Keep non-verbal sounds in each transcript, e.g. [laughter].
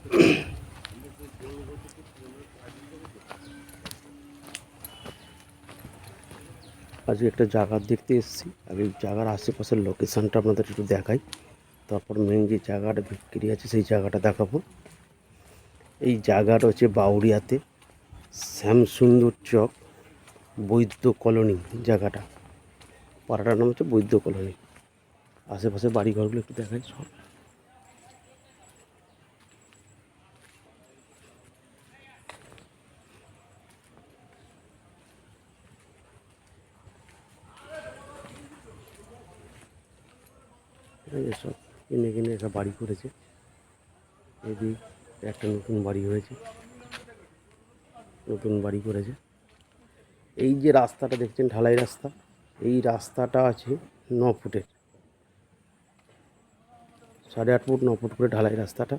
[clears throat] আজকে একটা জায়গা দেখতে এসেছি। আগে জায়গার আশেপাশের লোকেশনটা আপনাদের একটু দেখাই। তারপর মেন যে জায়গাটা বিক্রি আছে, সেই জায়গাটা দেখাবো। এই জায়গাটা হচ্ছে বাউরিয়াতে শ্যামসুন্দর চক বৈদ্য কলোনি জায়গাটা। পাড়াটার নাম হচ্ছে বৈদ্য কলোনি। আশেপাশে বাড়িঘরগুলো একটু দেখাই সব এই যে সব কিনে কিনে এসব বাড়ি করেছে। এদিক একটা নতুন বাড়ি হয়েছে। নতুন বাড়ি করেছে। এই যে রাস্তাটা দেখছেন, ঢালাই রাস্তা, এই রাস্তাটা আছে ন ফুটের। সাড়ে আট ফুট, ন ফুট করে ঢালাই রাস্তাটা।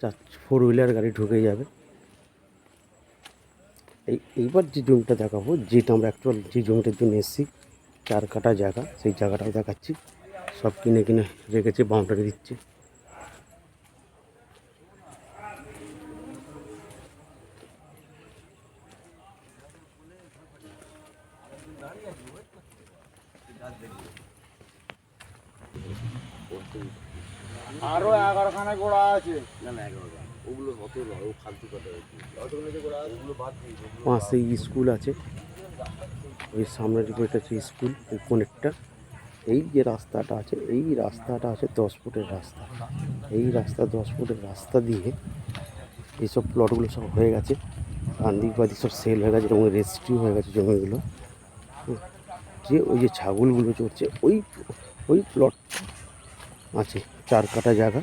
চার ফোর হুইলার গাড়ি ঢুকে যাবে। এই, এইবার যে জমিটা দেখাবো, যেটা আমরা অ্যাকচুয়াল যে জমিটার জন্য এসেছি, চার কাটা জায়গা, সেই জায়গাটাও দেখাচ্ছি। সব কিনে কিনে রেখেছে বাউন্ডারি দিচ্ছে। আরও এগারোখানা গোড়া আছে। পাশে স্কুল আছে। ওই সামনের দিকে স্কুল ওই কোনেরটা এই যে রাস্তাটা আছে, এই রাস্তাটা আছে দশ ফুটের রাস্তা। এই রাস্তা দশ ফুটের রাস্তা দিয়ে এইসব প্লটগুলো সব হয়ে গেছে। গান্ধীবাদী সব সেল হয়ে গেছে এবং রেজিস্ট্রি হয়ে গেছে জমিগুলো। যে ওই যে ছাগলগুলো চড়ছে, ওই ওই প্লট আছে, চার কাটা জায়গা।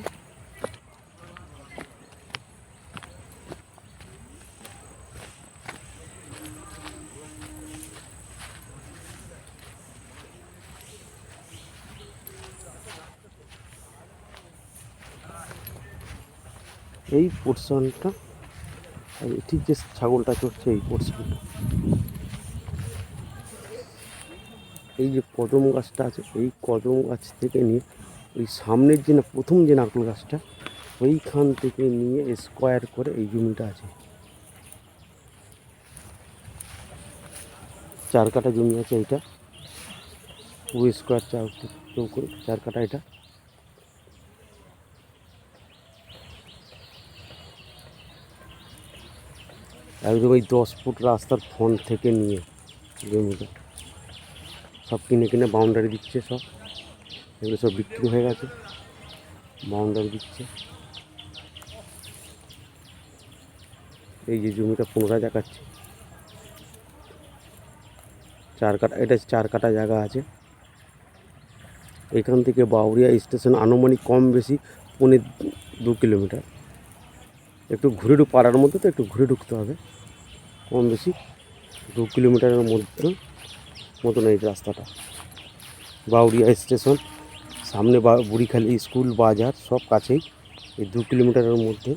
এই পোর্শনটা আর ঠিক যে ছাগলটা চড়ছে, এই পোর্শনটা এই যে কদম গাছটা আছে, এই কদম গাছ থেকে নিয়ে, ওই সামনের যে না, প্রথম যে নারকেল গাছটা, ওইখান থেকে নিয়ে স্কোয়ার করে এই জমিটা আছে। চার কাটা জমি আছে এইটা পুরো স্কোয়ার চার চার কাটা এটা। একদম এই দশ ফুট রাস্তার ফ্রন্ট থেকে নিয়ে জমিটা। সব কিনে কিনে বাউন্ডারি দিচ্ছে সব। এগুলো সব বিক্রি হয়ে গেছে। বাউন্ডারি দিচ্ছে। এই যে জমিটা পুনরায় দেখাচ্ছে। চার কাটা, এটা চার কাটা জায়গা আছে। এখান থেকে বাউরিয়া স্টেশন আনুমানিক কম বেশি পৌনে দু কিলোমিটার। একটু ঘুরে ঢুক পাড়ার মধ্যে তো একটু ঘুরে ঢুকতে হবে। কম বেশি দু কিলোমিটারের মধ্যে মতন এই রাস্তাটা। বাউরিয়া স্টেশন, সামনে বা বুড়িখালি স্কুল, বাজার সব কাছেই এই দু কিলোমিটারের মধ্যে।